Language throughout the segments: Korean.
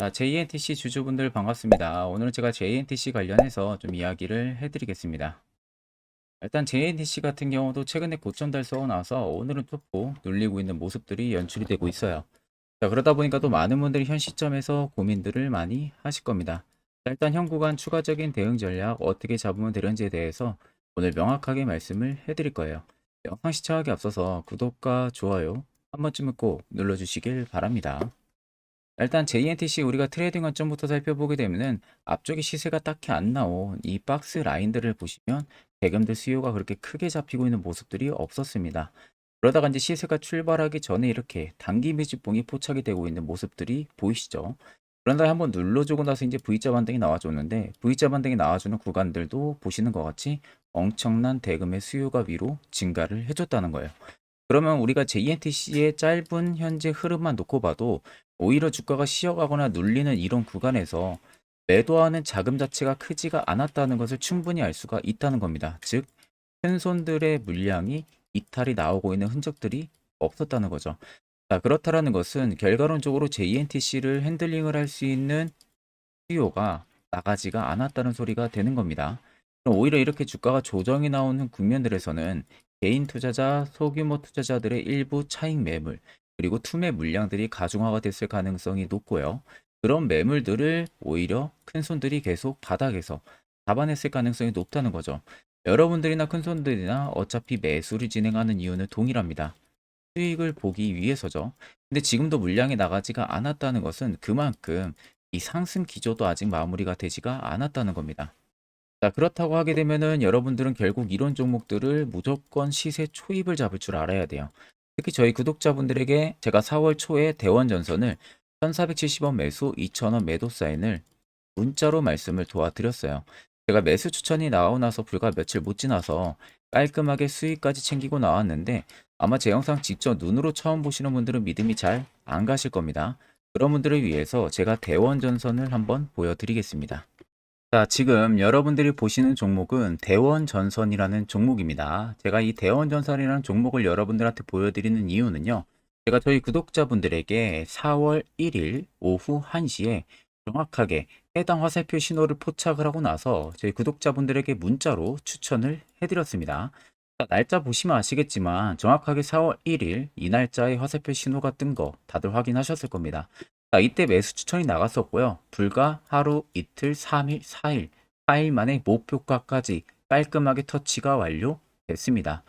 자, JNTC 주주분들 반갑습니다. 오늘은 제가 JNTC 관련해서 좀 이야기를 해드리겠습니다. 일단 JNTC 같은 경우도 최근에 고점 달성하고 나서 오늘은 또 눌리고 있는 모습들이 연출이 되고 있어요. 자, 그러다 보니까 또 많은 분들이 현 시점에서 고민들을 많이 하실 겁니다. 자, 일단 현 구간 추가적인 대응 전략 어떻게 잡으면 되는지에 대해서 오늘 명확하게 말씀을 해드릴 거예요. 영상 시청하기 앞서서 구독과 좋아요 한 번쯤은 꼭 눌러주시길 바랍니다. 일단 JNTC 우리가 트레이딩 관점부터 살펴보게 되면은 앞쪽에 시세가 딱히 안 나온 이 박스 라인들을 보시면 대금들 수요가 그렇게 크게 잡히고 있는 모습들이 없었습니다. 그러다가 이제 시세가 출발하기 전에 이렇게 단기 매집봉이 포착이 되고 있는 모습들이 보이시죠? 그런데 한번 눌러주고 나서 이제 V자 반등이 나와줬는데 V자 반등이 나와주는 구간들도 보시는 것 같이 엄청난 대금의 수요가 위로 증가를 해줬다는 거예요. 그러면 우리가 JNTC의 짧은 현재 흐름만 놓고 봐도 오히려 주가가 쉬어가거나 눌리는 이런 구간에서 매도하는 자금 자체가 크지가 않았다는 것을 충분히 알 수가 있다는 겁니다. 즉, 큰 손들의 물량이 이탈이 나오고 있는 흔적들이 없었다는 거죠. 자, 그렇다라는 것은 결과론적으로 JNTC를 핸들링을 할 수 있는 수요가 나가지가 않았다는 소리가 되는 겁니다. 오히려 이렇게 주가가 조정이 나오는 국면들에서는 개인 투자자, 소규모 투자자들의 일부 차익 매물, 그리고 투매 물량들이 가중화가 됐을 가능성이 높고요. 그런 매물들을 오히려 큰 손들이 계속 바닥에서 잡아냈을 가능성이 높다는 거죠. 여러분들이나 큰 손들이나 어차피 매수를 진행하는 이유는 동일합니다. 수익을 보기 위해서죠. 근데 지금도 물량이 나가지가 않았다는 것은 그만큼 이 상승 기조도 아직 마무리가 되지가 않았다는 겁니다. 자, 그렇다고 하게 되면은 여러분들은 결국 이런 종목들을 무조건 시세 초입을 잡을 줄 알아야 돼요. 특히 저희 구독자분들에게 제가 4월 초에 대원 전선을 1470원 매수, 2000원 매도 사인을 문자로 말씀을 도와드렸어요. 제가 매수 추천이 나오고 나서 불과 며칠 못 지나서 깔끔하게 수익까지 챙기고 나왔는데 아마 제 영상 직접 눈으로 처음 보시는 분들은 믿음이 잘 안 가실 겁니다. 그런 분들을 위해서 제가 대원 전선을 한번 보여드리겠습니다. 자, 지금 여러분들이 보시는 종목은 대원전선이라는 종목입니다. 제가 이 대원전선이라는 종목을 여러분들한테 보여드리는 이유는요. 제가 저희 구독자분들에게 4월 1일 오후 1시에 정확하게 해당 화살표 신호를 포착을 하고 나서 저희 구독자분들에게 문자로 추천을 해드렸습니다. 자, 날짜 보시면 아시겠지만 정확하게 4월 1일 이 날짜에 화살표 신호가 뜬 거 다들 확인하셨을 겁니다. 자, 이때 매수 추천이 나갔었고요. 불과 하루, 이틀, 3일, 4일, 4일 만에 목표가까지 깔끔하게 터치가 완료됐습니다.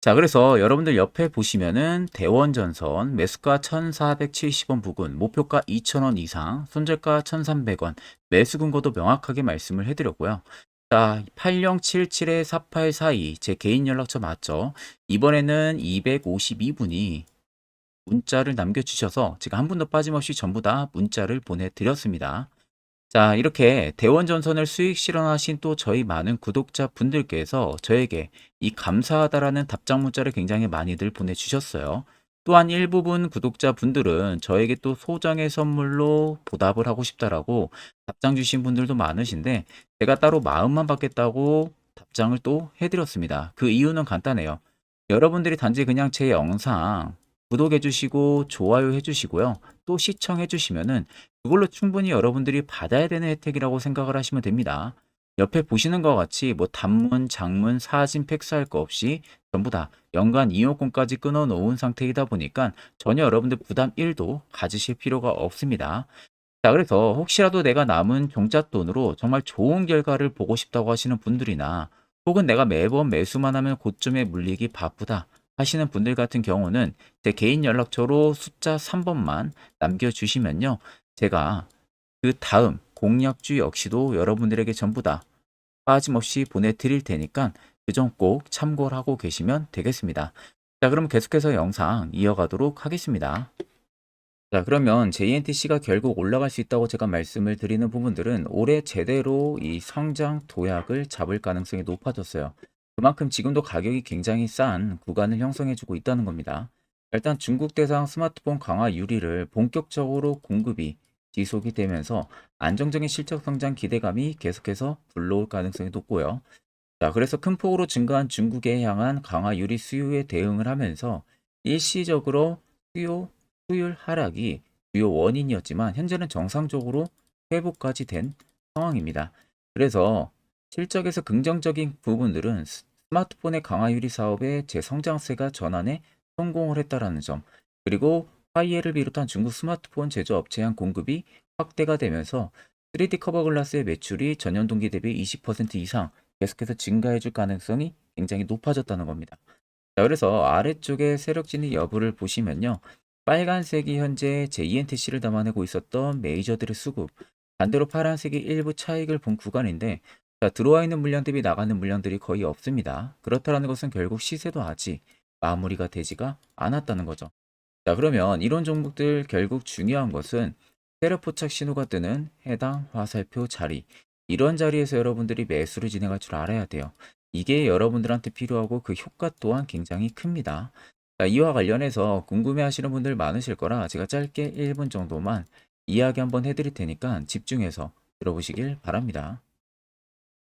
자, 그래서 여러분들 옆에 보시면은 대원전선 매수가 1470원 부근, 목표가 2000원 이상, 손절가 1300원, 매수 근거도 명확하게 말씀을 해드렸고요. 자, 8077-4842, 제 개인 연락처 맞죠? 이번에는 252분이 문자를 남겨주셔서 제가 한 분도 빠짐없이 전부 다 문자를 보내드렸습니다. 자, 이렇게 대원전선을 수익 실현하신 또 저희 많은 구독자 분들께서 저에게 이 감사하다라는 답장 문자를 굉장히 많이들 보내주셨어요. 또한 일부분 구독자 분들은 저에게 또 소정의 선물로 보답을 하고 싶다라고 답장 주신 분들도 많으신데 제가 따로 마음만 받겠다고 답장을 또 해드렸습니다. 그 이유는 간단해요. 여러분들이 단지 그냥 제 영상 구독해 주시고 좋아요 해 주시고요. 또 시청해 주시면은 그걸로 충분히 여러분들이 받아야 되는 혜택이라고 생각을 하시면 됩니다. 옆에 보시는 것 같이 뭐 단문, 장문, 사진, 팩스 할 거 없이 전부 다 연간 이용권까지 끊어 놓은 상태이다 보니까 전혀 여러분들 부담 1도 가지실 필요가 없습니다. 자, 그래서 혹시라도 내가 남은 종잣돈으로 정말 좋은 결과를 보고 싶다고 하시는 분들이나 혹은 내가 매번 매수만 하면 고점에 물리기 바쁘다 하시는 분들 같은 경우는 제 개인 연락처로 숫자 3번만 남겨주시면요. 제가 그 다음 공략주 역시도 여러분들에게 전부 다 빠짐없이 보내드릴 테니까 그 점 꼭 참고를 하고 계시면 되겠습니다. 자, 그럼 계속해서 영상 이어가도록 하겠습니다. 자, 그러면 JNTC가 결국 올라갈 수 있다고 제가 말씀을 드리는 부분들은 올해 제대로 이 성장 도약을 잡을 가능성이 높아졌어요. 그만큼 지금도 가격이 굉장히 싼 구간을 형성해주고 있다는 겁니다. 일단 중국 대상 스마트폰 강화 유리를 본격적으로 공급이 지속이 되면서 안정적인 실적 성장 기대감이 계속해서 불러올 가능성이 높고요. 자, 그래서 큰 폭으로 증가한 중국에 향한 강화 유리 수요에 대응을 하면서 일시적으로 수요 수율 하락이 주요 원인이었지만 현재는 정상적으로 회복까지 된 상황입니다. 그래서 실적에서 긍정적인 부분들은 스- 스마트폰의 강화유리 사업의 재성장세가 전환에 성공을 했다라는 점, 그리고 화이에를 비롯한 중국 스마트폰 제조업체에 한 공급이 확대가 되면서 3D 커버 글라스의 매출이 전년 동기 대비 20% 이상 계속해서 증가해 줄 가능성이 굉장히 높아졌다는 겁니다. 자, 그래서 아래쪽에 세력진의 여부를 보시면요. 빨간색이 현재 JNTC를 담아내고 있었던 메이저들의 수급, 반대로 파란색이 일부 차익을 본 구간인데 자, 들어와 있는 물량 대비 나가는 물량들이 거의 없습니다. 그렇다는 것은 결국 시세도 아직 마무리가 되지가 않았다는 거죠. 자, 그러면 이런 종목들 결국 중요한 것은 세력 포착 신호가 뜨는 해당 화살표 자리. 이런 자리에서 여러분들이 매수를 진행할 줄 알아야 돼요. 이게 여러분들한테 필요하고 그 효과 또한 굉장히 큽니다. 자, 이와 관련해서 궁금해 하시는 분들 많으실 거라 제가 짧게 1분 정도만 이야기 한번 해드릴 테니까 집중해서 들어보시길 바랍니다.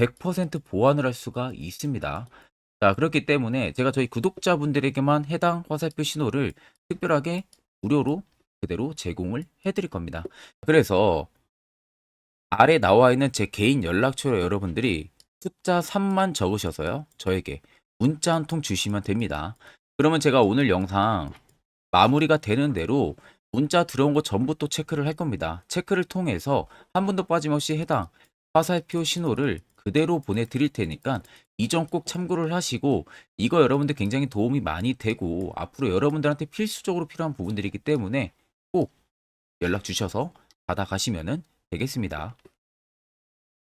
100% 보완을 할 수가 있습니다. 자, 그렇기 때문에 제가 저희 구독자분들에게만 해당 화살표 신호를 특별하게 무료로 그대로 제공을 해드릴 겁니다. 그래서 아래 나와 있는 제 개인 연락처로 여러분들이 숫자 3만 적으셔서요. 저에게 문자 한 통 주시면 됩니다. 그러면 제가 오늘 영상 마무리가 되는 대로 문자 들어온 거 전부 또 체크를 할 겁니다. 체크를 통해서 한 번도 빠짐없이 해당 화살표 신호를 그대로 보내드릴 테니까 이 점 꼭 참고를 하시고 이거 여러분들 굉장히 도움이 많이 되고 앞으로 여러분들한테 필수적으로 필요한 부분들이기 때문에 꼭 연락 주셔서 받아가시면 되겠습니다.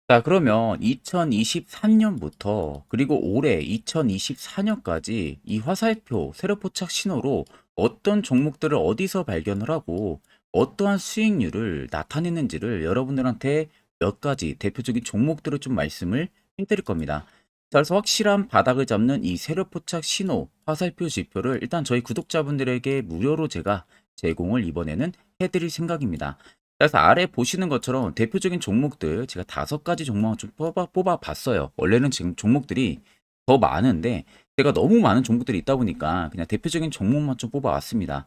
자, 그러면 2023년부터 그리고 올해 2024년까지 이 화살표 세력 포착 신호로 어떤 종목들을 어디서 발견을 하고 어떠한 수익률을 나타내는지를 여러분들한테 몇 가지 대표적인 종목들을 좀 말씀을 해드릴 겁니다. 자, 그래서 확실한 바닥을 잡는 이 세력 포착 신호 화살표 지표를 일단 저희 구독자분들에게 무료로 제가 제공을 이번에는 해드릴 생각입니다. 그래서 아래 보시는 것처럼 대표적인 종목들 제가 다섯 가지 종목을 좀 뽑아, 뽑아 봤어요. 원래는 지금 종목들이 더 많은데 제가 너무 많은 종목들이 있다 보니까 그냥 대표적인 종목만 좀 뽑아 왔습니다.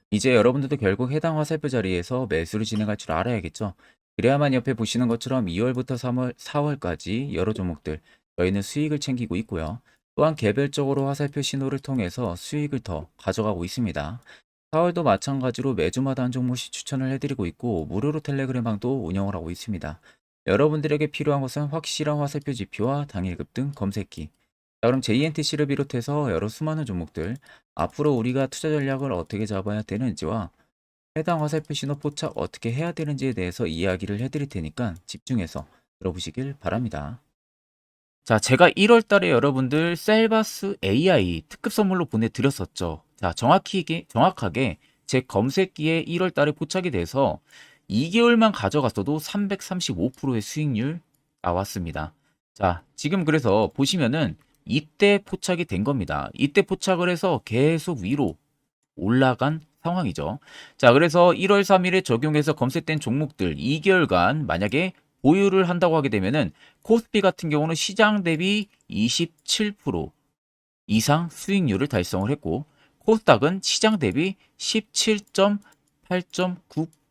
이제 여러분들도 결국 해당 화살표 자리에서 매수를 진행할 줄 알아야겠죠. 그래야만 옆에 보시는 것처럼 2월부터 3월, 4월까지 여러 종목들 저희는 수익을 챙기고 있고요. 또한 개별적으로 화살표 신호를 통해서 수익을 더 가져가고 있습니다. 4월도 마찬가지로 매주마다 한 종목씩 추천을 해드리고 있고 무료로 텔레그램방도 운영을 하고 있습니다. 여러분들에게 필요한 것은 확실한 화살표 지표와 당일 급 등 검색기. 자, 그럼 JNTC를 비롯해서 여러 수많은 종목들 앞으로 우리가 투자 전략을 어떻게 잡아야 되는지와 해당 화살표 신호 포착 어떻게 해야 되는지에 대해서 이야기를 해드릴 테니까 집중해서 들어보시길 바랍니다. 자, 제가 1월 달에 여러분들 셀바스 AI 특급 선물로 보내드렸었죠. 자, 정확히, 정확하게 제 검색기에 1월 달에 포착이 돼서 2개월만 가져갔어도 335%의 수익률 나왔습니다. 자, 지금 그래서 보시면은 이때 포착이 된 겁니다. 이때 포착을 해서 계속 위로 올라간 상황이죠. 자, 그래서 1월 3일에 적용해서 검색된 종목들 2개월간 만약에 보유를 한다고 하게 되면은 코스피 같은 경우는 시장 대비 27% 이상 수익률을 달성을 했고 코스닥은 시장 대비 17.8.9%